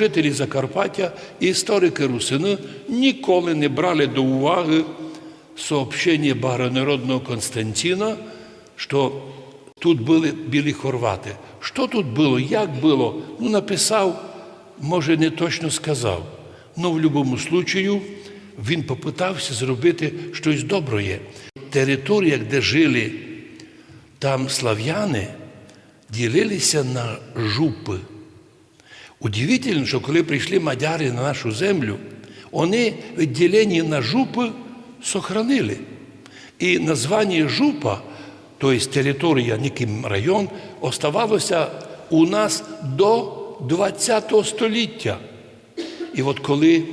жителі Закарпаття історики Русини ніколи не брали до уваги сообщення багронародного Константина, що тут були білі хорвати. Що тут було, як було? Ну, написав, може, не точно сказав. Ну, в будь-якому случаю він попитався зробити щось добре. Територія, де жили там слав'яни, ділилися на жупи. Удивительно, що коли прийшли мадяри на нашу землю, вони відділені на жупи сохранили. І названня жупа, тобто територія, неким район, оставалося у нас до 20 століття. І от коли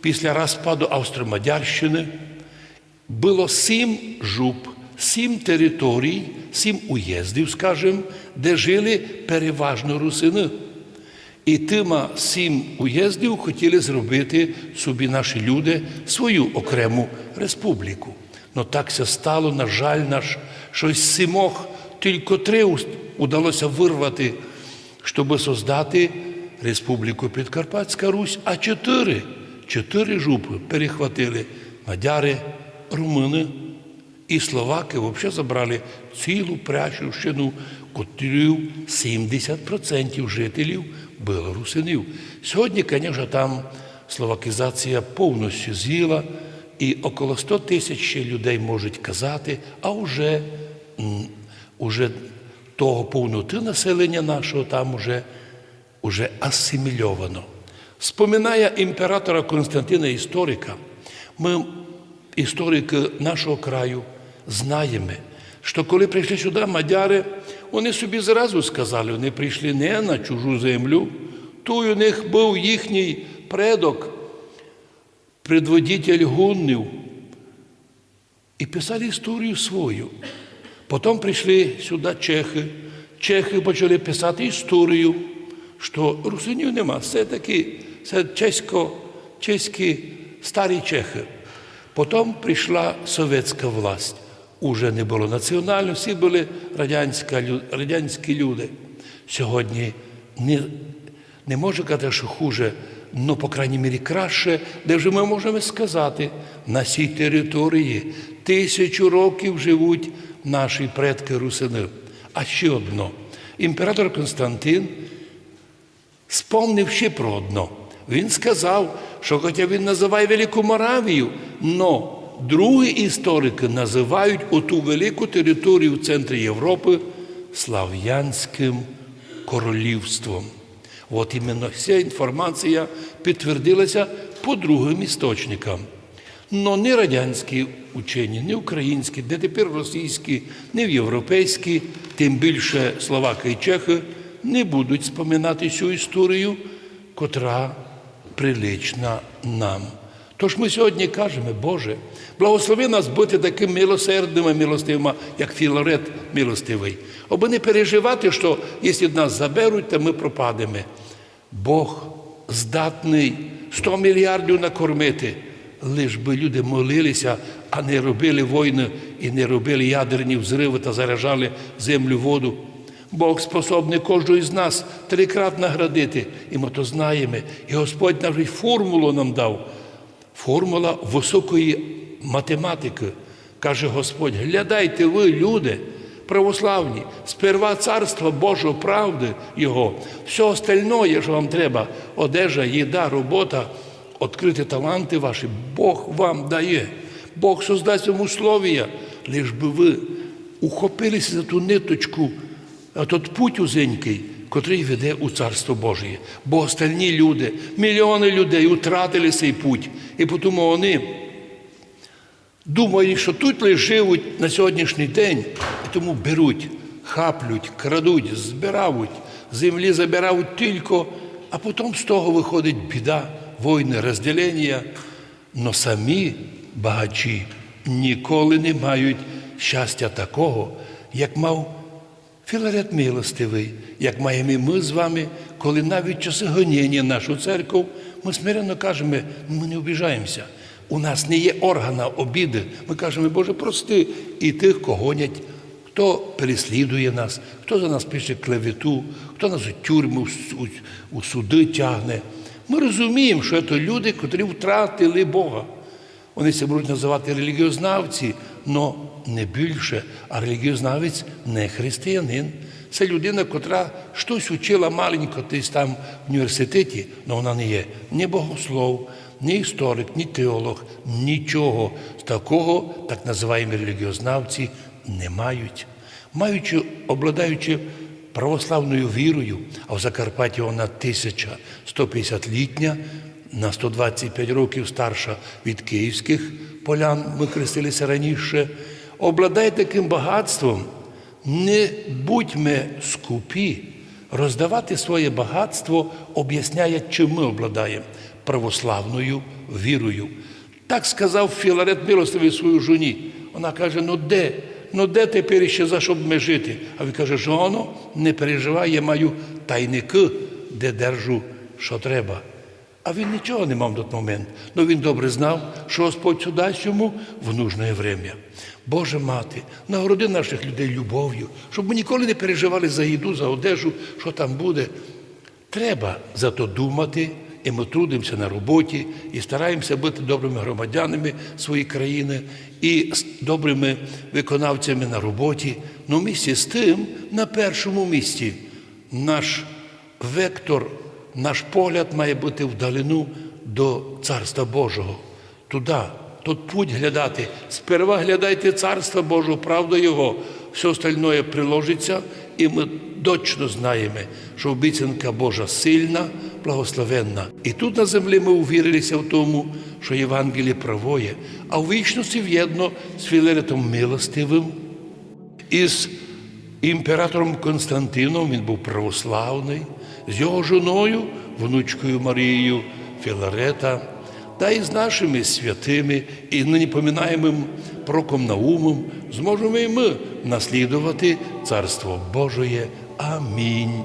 після розпаду Австро-Мадярщини було сім жуп, сім територій, сім уїздів, скажімо, де жили переважно русини. І тима сім уїздів хотіли зробити собі наші люди свою окрему республіку. Ну так це стало, на жаль, наш, що з сімох тільки три удалося вирвати, щоб создати Республіку Підкарпатська Русь, а чотири, чотири жупи перехватили мадяри, румуни і словаки взагалі забрали цілу прящущину, котрів 70% жителів було русинів. Сьогодні, звісно, там словакізація повністю з'їла, і около 100 тисяч людей можуть казати, а вже, уже того повноти населення нашого там уже, уже асимільовано. Споминає імператора Константина історика, ми, історики нашого краю, знаємо, що коли прийшли сюди мадяри, вони собі зразу сказали, вони прийшли не на чужу землю, той у них був їхній предок, предводитель гуннів, і писали історію свою. Потім прийшли сюди чехи. Чехи почали писати історію, що русинів нема. Це такі, це чесько, чеські старі чехи. Потім прийшла совєтська власть. Уже не було національно, всі були радянська, радянські люди. Сьогодні не, не можу казати, що хуже, але, по крайній мірі, краще, де вже ми можемо сказати, на цій території тисячу років живуть наші предки русини. А ще одно. Імператор Константин спомнив ще про одно. Він сказав, що хоча він називає Велику Моравію, но другі історики називають оту велику територію в центрі Європи Слав'янським королівством. От іменно ця інформація підтвердилася по другим істочникам. Но не радянські учені, не українські, не тепер російські, не європейські, тим більше словаки і чехи не будуть споминати цю історію, котра прилична нам. Тож ми сьогодні кажемо, Боже, благослови нас бути такими милосердними, милостивими, як Філарет милостивий, аби не переживати, що якщо нас заберуть, то ми пропадемо. Бог здатний 100 мільярдів накормити, лиш би люди молилися, а не робили війни і не робили ядерні взриви та заражали землю воду. Бог способний кожного із нас трикrat наградити, і ми то знаємо. І Господь навіть формулу нам дав. Формула високої математики. Каже Господь, глядайте ви, люди, православні, сперва царство Божого правди Його, все остальное, що вам треба, одежа, їда, робота, відкрити таланти ваші, Бог вам дає. Бог создасть вам условия, лиш би ви ухопилися за ту ниточку, тот путь узенький, котрий веде у Царство Божє. Бо остальні люди, мільйони людей втратили цей путь. І тому вони думають, що тут лише живуть на сьогоднішній день, і тому беруть, хаплють, крадуть, збирають, землі забирають тільки, а потім з того виходить біда, війни, розділення. Но самі багачі ніколи не мають щастя такого, як мав Філарет милостивий, як маємо і ми з вами, коли навіть часи гоніння нашу церкву, ми смиренно кажемо, ми не обіжаємося. У нас не є органа обіди. Ми кажемо, Боже, прости і тих, кого гонять хто переслідує нас, хто за нас пише клевету, хто нас у тюрму, у, у суди тягне. Ми розуміємо, що це люди, котрі втратили Бога. Вони це будуть називати релігіознавці, але не більше, а релігіознавець не християнин. Це людина, котра щось учила маленько десь там в університеті, але вона не є ні богослов, ні історик, ні теолог, нічого такого, так називаємо релігіознавці, не мають. Маючи, обладаючи православною вірою, а в Закарпатті вона 1150-літня, на 125 років старша від київських полян, ми хрестилися раніше, обладає таким багатством, не будьмо скупі, роздавати своє багатство об'ясняє, чим ми обладаємо православною вірою. Так сказав Філарет Милостивий свою жоні. Вона каже: ну де? Ну де тепер ще за щоб ми жити? А він каже, жоно, не переживай, я маю тайники, де держу, що треба. А він нічого не мав в той момент. Ну він добре знав, що Господь дасть йому в нужне время. Боже мати, нагороди наших людей любов'ю, щоб ми ніколи не переживали за їду, за одежу, що там буде. Треба за то думати, і ми трудимося на роботі, і стараємося бути добрими громадянами своєї країни і добрими виконавцями на роботі. Ну, в місті з тим, на першому місці наш вектор, наш погляд має бути вдалину до Царства Божого. Туди, тут путь глядати. Сперва глядайте Царства Божого, правду Його, все остальное приложиться, і ми точно знаємо, що обіцянка Божа сильна, благословенна. І тут на землі ми увірилися в тому, що Євангеліє правоє, а в вічності в'єдно з Філаретом Милостивим, із імператором Константином, він був православний, з його жоною, внучкою Марією Філарета, та й з нашими святими і нині поминаємим проком Наумом, зможемо і ми наслідувати Царство Божоє. Амінь.